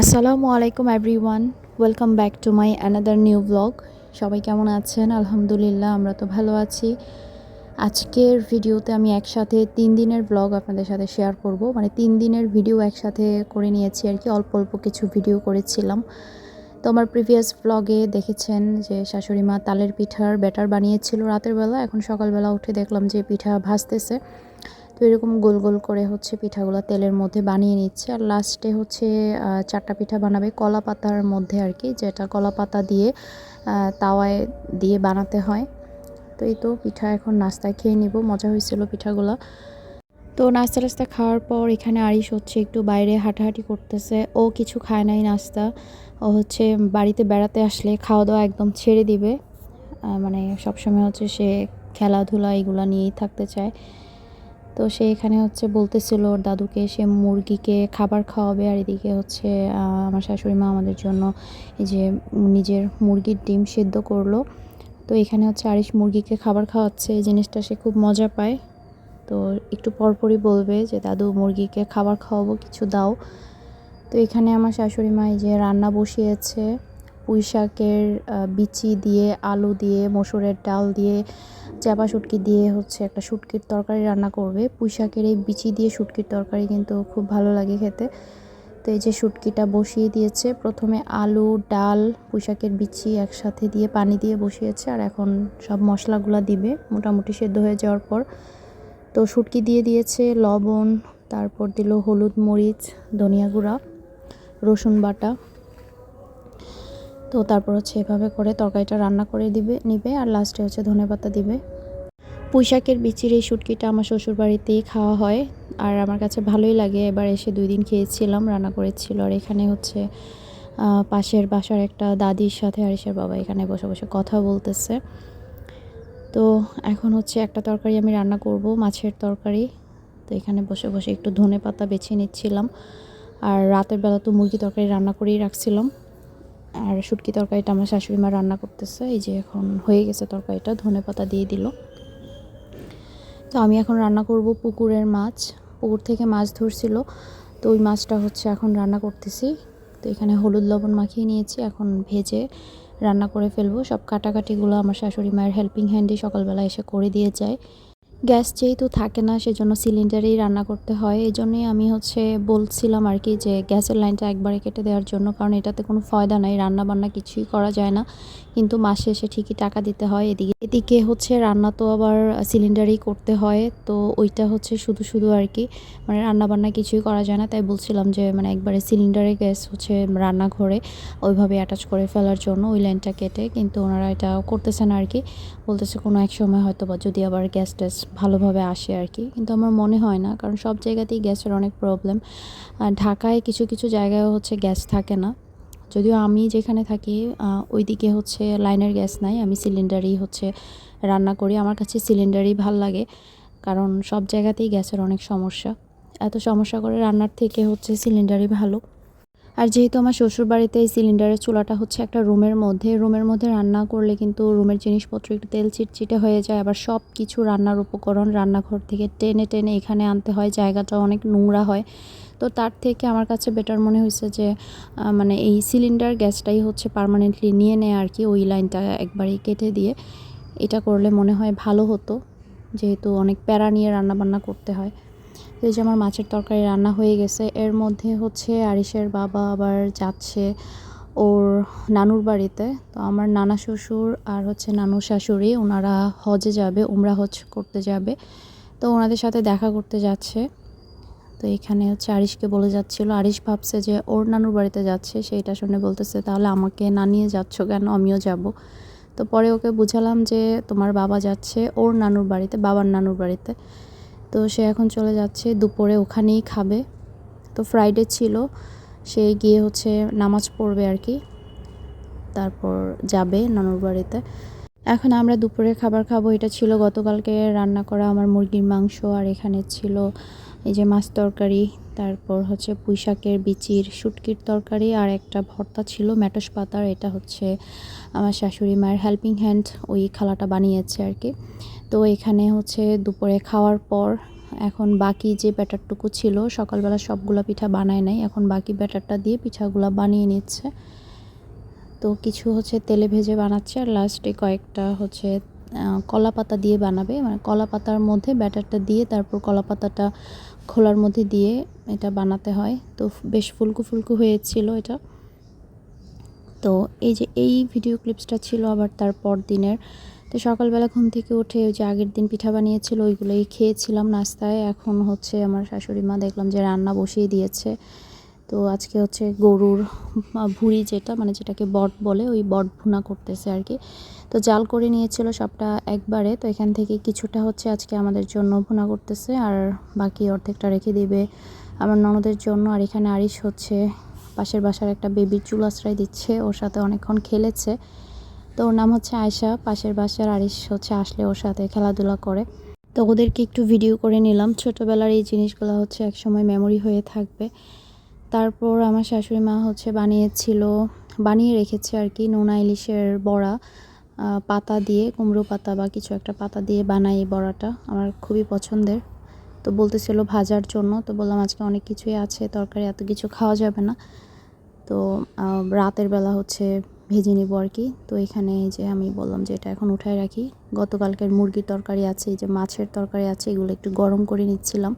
আসসালামু আলাইকুম everyone welcome back to my another new blog সবাই কেমন আছেন? আলহামদুলিল্লাহ, আমরা তো ভালো আছি। আজকের ভিডিওতে আমি একসাথে তিন দিনের ব্লগ আপনাদের সাথে শেয়ার করব। মানে তিন দিনের ভিডিও একসাথে করে নিয়েছি আর কি। অল্প অল্প কিছু ভিডিও করেছিলাম। তো আমার প্রিভিয়াস ব্লগে দেখেছেন যে শাশুড়ি মা তালের পিঠার ব্যাটার বানিয়েছিল রাতের বেলা। এখন সকালবেলা উঠে দেখলাম যে পিঠা ভাজতেছে। তো এরকম গোল গোল করে হচ্ছে পিঠাগুলো তেলের মধ্যে বানিয়ে নিচ্ছে। আর লাস্টে হচ্ছে চারটা পিঠা বানাবে কলা পাতার মধ্যে আর কি যেটা কলা পাতা দিয়ে তাওয়ায় দিয়ে বানাতে হয়। তো এই তো পিঠা এখন নাস্তায় খেয়ে নিব, মজা হয়েছিল পিঠাগুলো। তো নাস্তা টাস্তা খাওয়ার পর এখানে আরিশ হচ্ছে একটু বাইরে হাঁটাহাঁটি করতেছে। ও কিছু খায় নাই নাস্তা। ও হচ্ছে বাড়িতে বেড়াতে আসলে খাওয়া দাওয়া একদম ছেড়ে দিবে। মানে সবসময় হচ্ছে সে খেলাধুলা এগুলো নিয়েই থাকতে চায়। তো সে এখানে হচ্ছে বলতেছিল ওর দাদুকে সে মুরগিকে খাবার খাওয়াবে আর এদিকে হচ্ছে আমার শাশুড়ি মা আমাদের জন্য এই যে নিজের মুরগির ডিম সেদ্ধ করল। তো এখানে হচ্ছে আরিশ মুরগিকে খাবার খাওয়াচ্ছে, এই জিনিসটা সে খুব মজা পায়। তো একটু পরপরই বলবে যে, দাদু, মুরগিকে খাবার খাওয়াবো, কিছু দাও। তো এখানে আমার শাশুড়ি মা এই যে রান্না বসিয়েছে। পুঁই শাকের বিচি দিয়ে, আলু দিয়ে, মসুরের ডাল দিয়ে চাপা শুটকি দিয়ে হচ্ছে একটা শুটকির তরকারি রান্না করবে। পুঁই শাকের এই বিচি দিয়ে শুটকির তরকারি কিন্তু খুব ভালো লাগে খেতে। তো এই যে শুটকিটা বসিয়ে দিয়েছে, প্রথমে আলু, ডাল, পুঁইশাকের বিচি একসাথে দিয়ে পানি দিয়ে বসিয়েছে আর এখন সব মশলাগুলো দিবে, মোটামুটি সেদ্ধ হয়ে যাওয়ার পর। তো শুটকি দিয়ে দিয়েছে লবণ, তারপর দিল হলুদ মরিচ, ধনিয়া গুঁড়া, রসুন বাটা। তো তারপর হচ্ছে এভাবে করে তরকারিটা রান্না করে দিবে, নিবে আর লাস্টে হচ্ছে ধনে পাতা দিবে। পুঁইশাকের বিচির এই শুটকিটা আমার শ্বশুর বাড়িতেই খাওয়া হয় আর আমার কাছে ভালোই লাগে। এবার এসে দুই দিন খেয়েছিলাম, রান্না করেছিল আর এখানে হচ্ছে পাশের বাসার একটা দাদির সাথে আরিসের বাবা এখানে বসে বসে কথা বলতেছে। তো এখন হচ্ছে একটা তরকারি আমি রান্না করব, মাছের তরকারি। তো এখানে বসে বসে একটু ধনে পাতা বেছে নিচ্ছিলাম। আর রাতের বেলা তো মুরগি তরকারি রান্না করেই রাখছিলাম। আর শুটকি তরকারিটা আমার শাশুড়ি মা রান্না করতেছে, এই যে এখন হয়ে গেছে তরকারিটা, ধনে পাতা দিয়ে দিল। তো আমি এখন রান্না করব পুকুরের মাছ, পুকুর থেকে মাছ ধরছিল, তো ওই মাছটা হচ্ছে এখন রান্না করতেছি। তো এখানে হলুদ লবণ মাখিয়ে নিয়েছি, এখন ভেজে রান্না করে ফেলব। সব কাটাকাটিগুলো আমার শাশুড়ি মায়ের হেল্পিং হ্যান্ডে সকালবেলা এসে করে দিয়ে যায়। গ্যাস যেহেতু থাকে না, সেজন্য সিলিন্ডারেই রান্না করতে হয়। এই জন্যই আমি হচ্ছে বলছিলাম আর কি যে গ্যাসের লাইনটা একবারে কেটে দেওয়ার জন্য, কারণ এটাতে কোনো ফয়দা নাই রান্না বান্না কিছুই করা যায় না। কিন্তু মাসে এসে ঠিকই টাকা দিতে হয়। এদিকে এদিকে হচ্ছে রান্না তো আবার সিলিন্ডারেই করতে হয়, তো ওইটা হচ্ছে শুধু শুধু আর কি। মানে রান্না বান্না কিছুই করা যায় না, তাই বলছিলাম যে মানে একবারে সিলিন্ডারে গ্যাস হচ্ছে রান্নাঘরে ওইভাবে অ্যাটাচ করে ফেলার জন্য ওই লাইনটা কেটে, কিন্তু ওনারা এটা করতেছে না আর কি। বলতেছে কোনো এক সময় হয়তো বা যদি আবার গ্যাস ট্যাস ভালোভাবে আসে আর কি। কিন্তু আমার মনে হয় না, কারণ সব জায়গাতেই গ্যাসের অনেক প্রবলেম ঢাকায় কিছু কিছু জায়গায় হচ্ছে গ্যাস থাকে না। যদিও আমি যেখানে থাকি ওইদিকে হচ্ছে লাইনের গ্যাস নাই। আমি সিলিন্ডারই হচ্ছে রান্না করি। আমার কাছে সিলিন্ডারই ভালো লাগে, কারণ সব জায়গাতেই গ্যাসের অনেক সমস্যা। এত সমস্যা করে রান্নার থেকে হচ্ছে সিলিন্ডারই ভালো। আর যেহেতু আমার শ্বশুর বাড়িতে এই সিলিন্ডারের চুলাটা হচ্ছে একটা রুমের মধ্যে রুমের মধ্যে রান্না করলে কিন্তু রুমের জিনিসপত্র একটু তেল চিটচিটে হয়ে যায়। আবার সব কিছু রান্নার উপকরণ রান্নাঘর থেকে টেনে টেনে এখানে আনতে হয়, জায়গাটা অনেক নোংরা হয়। তো তার থেকে আমার কাছে বেটার মনে হয়েছে যে মানে এই সিলিন্ডার গ্যাসটাই হচ্ছে পারমানেন্টলি নিয়ে নেয় আর কি, ওই লাইনটা একবারেই কেটে দিয়ে। এটা করলে মনে হয় ভালো হতো, যেহেতু অনেক প্যারা নিয়ে রান্নাবান্না করতে হয়। এই যে আমার মাছের তরকারি রান্না হয়ে গেছে। এর মধ্যে হচ্ছে আরিসের বাবা আবার যাচ্ছে ওর নানুর বাড়িতে। তো আমার নানা শ্বশুর আর হচ্ছে নানু শাশুড়ি, ওনারা হজে যাবে, উমরা হজ করতে যাবে। তো ওনাদের সাথে দেখা করতে যাচ্ছে। তো এখানে হচ্ছে আরিশকে বলে যাচ্ছিল, আরিশ ভাবছে যে ওর নানুর বাড়িতে যাচ্ছে, সেইটা শুনে বলতেছে, তাহলে আমাকে না নিয়ে যাচ্ছ কেন? আমিও যাব। তো পরে ওকে বুঝালাম যে তোমার বাবা যাচ্ছে ওর নানুর বাড়িতে, বাবার নানুর বাড়িতে। তো সে এখন চলে যাচ্ছে, দুপুরে ওখানেই খাবে। তো ফ্রাইডে ছিল, সে গিয়ে হচ্ছে নামাজ পড়বে আর কি। তারপর যাবে নানুর বাড়িতে। এখন আমরা দুপুরে খাবার খাব, এটা ছিল গতকালকে রান্না করা আমার মুরগির মাংস, আর এখানে ছিল এই যে মাছ তরকারি, তারপর হচ্ছে পুঁই শাকের বিচির শুটকির তরকারি, আর একটা ভর্তা ছিল ম্যাটস পাতার, এটা হচ্ছে আমার শাশুড়ি মায়ের হেল্পিং হ্যান্ড ওই খালাটা বানিয়েছে আর কি। তো এখানে হচ্ছে দুপুরে খাওয়ার পর এখন বাকি যে ব্যাটারটুকু ছিল, সকালবেলা সবগুলো পিঠা বানায় নাই। এখন বাকি ব্যাটারটা দিয়ে পিঠাগুলা বানিয়ে নিচ্ছে। তো কিছু হচ্ছে তেলে ভেজে বানাচ্ছে আর লাস্টে কয়েকটা হচ্ছে কলা পাতা দিয়ে বানাবে। মানে কলা পাতার মধ্যে ব্যাটারটা দিয়ে তারপর কলা পাতাটা খোলার মধ্যে দিয়ে এটা বানাতে হয়। তো বেশ ফুলকু ফুলকু হয়েছিল এটা। তো এই যে এই ভিডিও ক্লিপসটা ছিল আবার তার পর দিনের তো সকালবেলা ঘুম থেকে উঠে ওই যে আগের দিন পিঠা বানিয়েছিল, ওইগুলোই খেয়েছিলাম নাস্তায়। এখন হচ্ছে আমার শাশুড়ি মা দেখলাম যে রান্না বসিয়ে দিয়েছে। তো আজকে হচ্ছে গরুর ভুঁড়ি যেটা মানে যেটাকে বট বলে, ওই বট ভুনা করতেছে আর কি। তো জাল করে নিয়েছিল সবটা একবারে। তো এখান থেকে কিছুটা হচ্ছে আজকে আমাদের জন্য ভুনা করতেছে আর বাকি অর্ধেকটা রেখে দিবে আমার ননদের জন্য। আর এখানে আরিশ হচ্ছে পাশের বাসার একটা বেবির চুল আশ্রয় দিচ্ছে, ওর সাথে অনেকক্ষণ খেলেছে। তো ওর নাম হচ্ছে আয়শা, পাশের বাসার আরিশ হচ্ছে আসলে ওর সাথে খেলাধুলা করে। তো ওদেরকে একটু ভিডিও করে নিলাম। ছোটোবেলার এই জিনিসগুলো হচ্ছে একসময় মেমোরি হয়ে থাকবে। তারপর আমার শাশুড়ি মা হচ্ছে বানিয়েছিল, বানিয়ে রেখেছে আর কি, নোনা ইলিশের বড়া পাতা দিয়ে, কুমড়ো পাতা বা কিছু একটা পাতা দিয়ে বানাই এই বড়াটা। আমার খুবই পছন্দের। তো বলতেছিল ভাজার জন্য। তো বললাম, আজকে অনেক কিছুই আছে, তরকারি এত কিছু খাওয়া যাবে না। তো রাতের বেলা হচ্ছে ভেজে নিব আর কি। তো এখানে এই যে আমি বললাম যে এটা এখন উঠায় রাখি। গতকালকের মুরগির তরকারি আছে, এই যে মাছের তরকারি আছে, এগুলো একটু গরম করে নিচ্ছিলাম।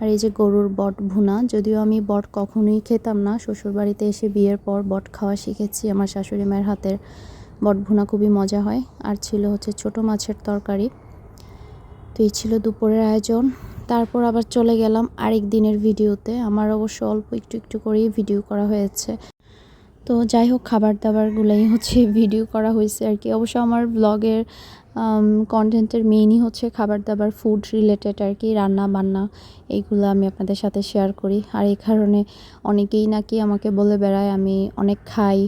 আর এই যে গরুর বট ভুনা, যদিও আমি বট কখনোই খেতাম না, শ্বশুরবাড়িতে এসে বিয়ের পর বট খাওয়া শিখেছি। আমার শাশুড়ি মায়ের হাতের বট ভুনা খুবই মজা হয়। আর ছিল হচ্ছে ছোট মাছের তরকারি। তো এই ছিল দুপুরের আয়োজন। তারপর আবার চলে গেলাম আরেক দিনের ভিডিওতে। আমার অবশ্য অল্প একটু একটু করেই ভিডিও করা হয়েছে। তো যাই হোক খাবার দাবারগুলোই হচ্ছে ভিডিও করা হয়েছে আর কি। অবশ্য আমার ব্লগের কন্টেন্টের মেইনই হচ্ছে খাবার দাবার ফুড রিলেটেড আর কি রান্না বান্না এইগুলো আমি আপনাদের সাথে শেয়ার করি। আর এই কারণে অনেকেই নাকি আমাকে বলে বেড়ায়, আমি অনেক খাই,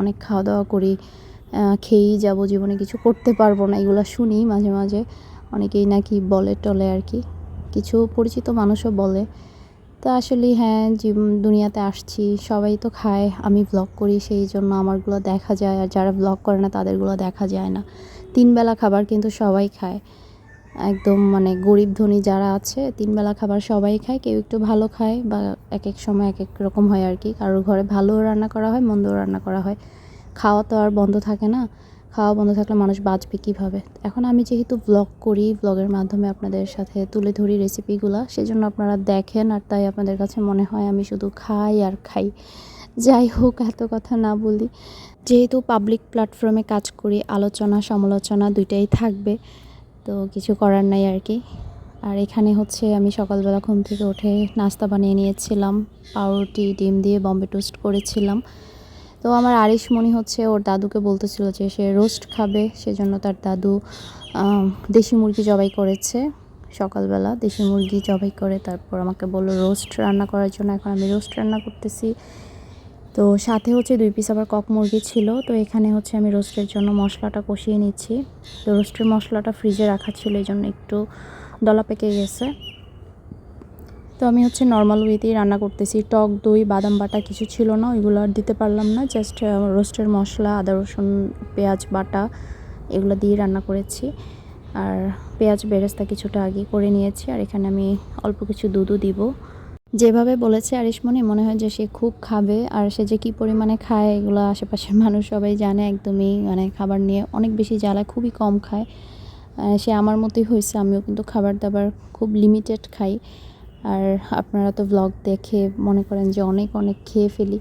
অনেক খাওয়া দাওয়া করি খেয়েই যাব, জীবনে কিছু করতে পারব না, এগুলো শুনি মাঝে মাঝে। অনেকেই নাকি বলে টলে আর কি। কিছু পরিচিত মানুষও বলে। তো আসলে হ্যাঁ দুনিয়াতে আসছি, সবাই তো খায়, আমি ব্লগ করি, সেই জন্য আমারগুলো দেখা যায়, আর যারা ব্লগ করে না, তাদেরগুলো দেখা যায় না। তিন বেলা খাবার কিন্তু সবাই খায়। একদম মানে গরিব ধনী যারা আছে, তিন বেলা খাবার সবাই খায়, কেউ একটু ভালো খায়, বা এক এক সময় এক এক রকম হয় আর কি। কারোর ঘরে ভালোও রান্না করা হয়, মন্দও রান্না করা হয়। খাওয়া তো আর বন্ধ থাকে না। খাওয়া বন্ধ থাকলে মানুষ বাঁচবে কীভাবে? এখন আমি যেহেতু ব্লগ করি ব্লগের মাধ্যমে আপনাদের সাথে তুলে ধরি রেসিপিগুলো সেজন্য আপনারা দেখেন আর তাই আপনাদের কাছে মনে হয় আমি শুধু খাই আর খাই। যাই হোক, এত কথা না বলি। যেহেতু পাবলিক প্ল্যাটফর্মে কাজ করি, আলোচনা, সমালোচনা দুইটাই থাকবে, তো কিছু করার নাই আর কি। আর এখানে হচ্ছে আমি সকালবেলা ঘুম থেকে উঠে নাস্তা বানিয়ে নিয়েছিলাম, পাউরুটি, ডিম দিয়ে বম্বে টোস্ট করেছিলাম। তো আমার আরিশ মনি হচ্ছে ওর দাদুকে বলতেছিল যে সে রোস্ট খাবে, সেজন্য তার দাদু দেশি মুরগি জবাই করেছে। সকালবেলা দেশি মুরগি জবাই করে তারপর আমাকে বলল, রোস্ট রান্না করার জন্য এখন আমি রোস্ট রান্না করতেছি। তো সাথে হচ্ছে দুই পিস আবার কক মুরগি ছিল, তো এখানে হচ্ছে আমি রোস্টের জন্য মশলাটা কষিয়ে নিচ্ছি। তো রোস্টের মশলাটা ফ্রিজে রাখা ছিল এই জন্য একটু দলা পেকে গেছে। তো আমি হচ্ছে নর্মাল ওয়েতেই রান্না করতেছি। টক, দই, বাদাম বাটা কিছু ছিল না, ওইগুলো আর দিতে পারলাম না। জাস্ট রোস্টের মশলা, আদা, রসুন, পেঁয়াজ, বাটা এগুলো দিয়ে রান্না করেছি। আর পেঁয়াজ বেরেস্তা কিছুটা আগে করে নিয়েছি, আর এখানে আমি অল্প কিছু দুধও দিব। যেভাবে বলেছে আরিশমণি, মনে হয় যে সে খুব খাবে, আর সে যে কী পরিমাণে খায়, এগুলো আশেপাশের মানুষ সবাই জানে একদমই। মানে খাবার নিয়ে অনেক বেশি জ্বালা, খুবই কম খায়। সে আমার মতোই হয়েছে, আমিও কিন্তু খাবার দাবার খুব লিমিটেড খাই। আর আপনারা তো ব্লগ দেখে মনে করেন যে অনেক অনেক খেয়ে ফেলি।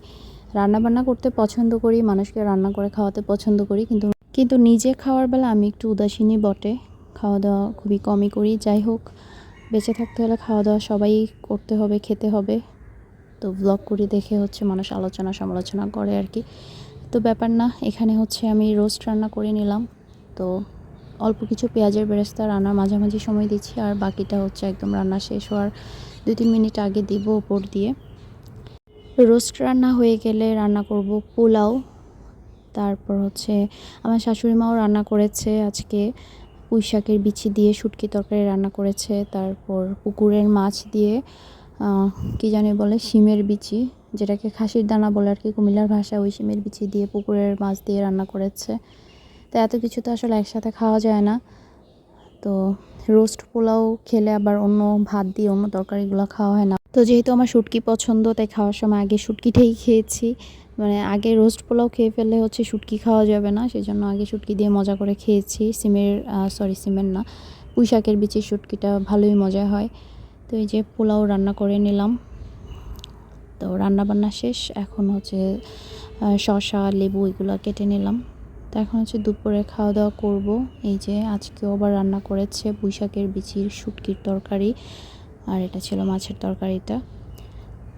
রান্না বান্না করতে পছন্দ করি, মানুষকে রান্না করে খাওয়াতে পছন্দ করি, কিন্তু কিন্তু নিজে খাওয়ার বেলা আমি একটু উদাসীনই বটে। খাওয়া দাওয়া খুবই কমই করি, যাই হোক, বেঁচে থাকতে হলে খাওয়া দাওয়া সবাই করতে হবে, খেতে হবে। তো ব্লগ করি দেখে হচ্ছে মানুষ আলোচনা সমালোচনা করে আর কি। তো ব্যাপার না, এখানে হচ্ছে আমি রোস্ট রান্না করে নিলাম। তো অল্প কিছু পেঁয়াজের বেরেস্তা রান্নার মাঝামাঝি সময় দিচ্ছি, আর বাকিটা হচ্ছে একদম রান্না শেষ হওয়ার দুই তিন মিনিট আগে দিব ওপর দিয়ে। রোস্ট রান্না হয়ে গেলে রান্না করব পোলাও। তারপর হচ্ছে আমার শাশুড়ি মাও রান্না করেছে আজকে। পুঁই শাকের বিচি দিয়ে শুটকি তরকারি রান্না করেছে। তারপর পুকুরের মাছ দিয়ে কি জানি বলে, শিমের বিচি, যেটাকে খাসির দানা বলে আর কি, কুমিল্লার ভাষা ওই শিমের বিচি দিয়ে পুকুরের মাছ দিয়ে রান্না করেছে। তো এত কিছু তো আসলে একসাথে খাওয়া যায় না। তো রোস্ট পোলাও খেলে আবার অন্য ভাত দিয়ে অন্য তরকারিগুলো খাওয়া হয় না। তো যেহেতু আমার শুটকি পছন্দ, তাই খাওয়ার সময় আগে শুটকিটাই খেয়েছি। মানে আগে রোস্ট পোলাও খেয়ে ফেলে হচ্ছে শুটকি খাওয়া যাবে না সেই জন্য আগে শুটকি দিয়ে মজা করে খেয়েছি। সিমের সরি সিমের না পুঁই শাকের বিচির শুটকিটা ভালোই মজা হয়। তো এই যে পোলাও রান্না করে নিলাম। তো রান্না বান্না শেষ, এখন হচ্ছে শসা, লেবু এগুলো কেটে নিলাম। তো এখন হচ্ছে দুপুরে খাওয়া দাওয়া করব। এই যে আজকেও আবার রান্না করেছে শাকের বিচির শুটকির তরকারি, আর এটা ছিল মাছের তরকারিটা।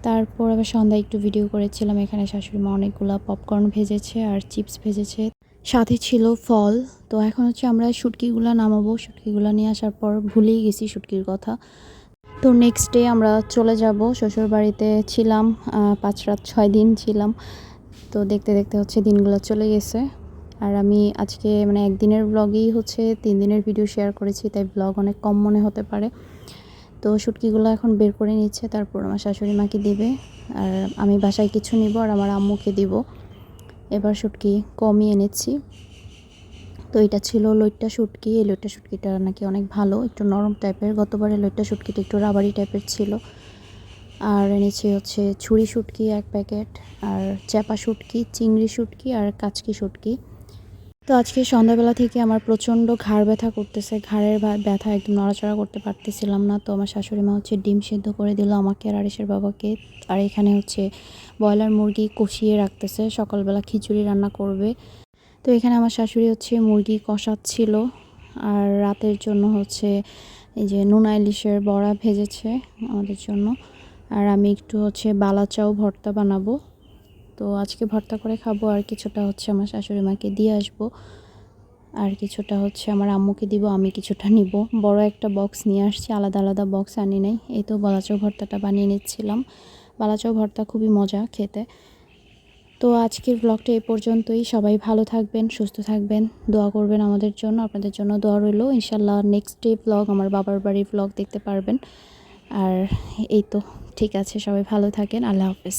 তারপর আবার সন্ধ্যায় একটু ভিডিও করেছিলাম, এখানে শাশুড়ি মা অনেকগুলো পপকর্ন ভেজেছে আর চিপস ভেজেছে। সাথে ছিল ফল। তো এখন হচ্ছে আমরা শুটকিগুলো নামাবো। শুটকিগুলো নিয়ে আসার পর ভুলেই গেছি শুটকির কথা। তো নেক্সট ডে আমরা চলে যাব। শ্বশুর বাড়িতে ছিলাম পাঁচ রাত ছয় দিন ছিলাম। তো দেখতে দেখতে হচ্ছে দিনগুলো চলে গেছে। আর আমি আজকে মানে একদিনের ব্লগেই হচ্ছে তিন দিনের ভিডিও শেয়ার করেছি, তাই ব্লগ অনেক কম মনে হতে পারে। তো শুটকিগুলো এখন বের করে নিচ্ছে, তারপর আমার শাশুড়ি মাকে দিবে। আর আমি বাসায় কিছু নিব আর আমার আম্মুকে দিব। এবার শুটকি কমই এনেছি। তো এটা ছিল লইট্টা শুটকি এই লইট্টা শুটকিটা নাকি অনেক ভালো, একটু নরম টাইপের গতবারে লইট্টা শুটকিটা একটু রাবারি টাইপের ছিল। আর এনেছি হচ্ছে ছুরি শুটকি এক প্যাকেট, আর চ্যাপা শুটকি চিংড়ি শুটকি আর কাচকি শুটকি তো আজকে সন্ধ্যাবেলা থেকে আমার প্রচণ্ড ঘাড় ব্যথা করতেছে। ঘাড়ের ব্যথা একদম নড়াচড়া করতে পারতেছিলাম না। তো আমার শাশুড়ি মা হচ্ছে ডিম সেদ্ধ করে দিল আমাকে আর আরিসের বাবাকে। আর এখানে হচ্ছে ব্রয়লার মুরগি কষিয়ে রাখতেছে। সকালবেলা খিচুড়ি রান্না করবে। তো এখানে আমার শাশুড়ি হচ্ছে মুরগি কষাচ্ছিল। আর রাতের জন্য হচ্ছে এই যে নুনা ইলিশের বড়া ভেজেছে আমাদের জন্য। আর আমি একটু হচ্ছে বালাচাও ভর্তা বানাবো। তো আজকে ভর্তা করে খাব, আর কিছুটা হচ্ছে আমার শাশুড়ি মাকে দিয়ে আসব, আর কিছুটা হচ্ছে আমার আম্মুকে দিব, আমি কিছুটা নিব। বড় একটা বক্স নিয়ে আসছি, আলাদা আলাদা বক্স আনি নাই, এই তো বালাচাও ভর্তাটা বানিয়ে নিচ্ছিলাম। বালাচাও ভর্তা খুবই মজা খেতে। তো আজকের ব্লগটা এই পর্যন্তই, সবাই ভালো থাকবেন, সুস্থ থাকবেন, দোয়া করবেন আমাদের জন্য, আপনাদের জন্য দোয়া রইল। ইনশাল্লাহ নেক্সট ডে ব্লগ আমার বাবার বাড়ির ব্লগ দেখতে পারবেন। আর এই তো, ঠিক আছে, সবাই ভালো থাকেন, আল্লাহ হাফেজ।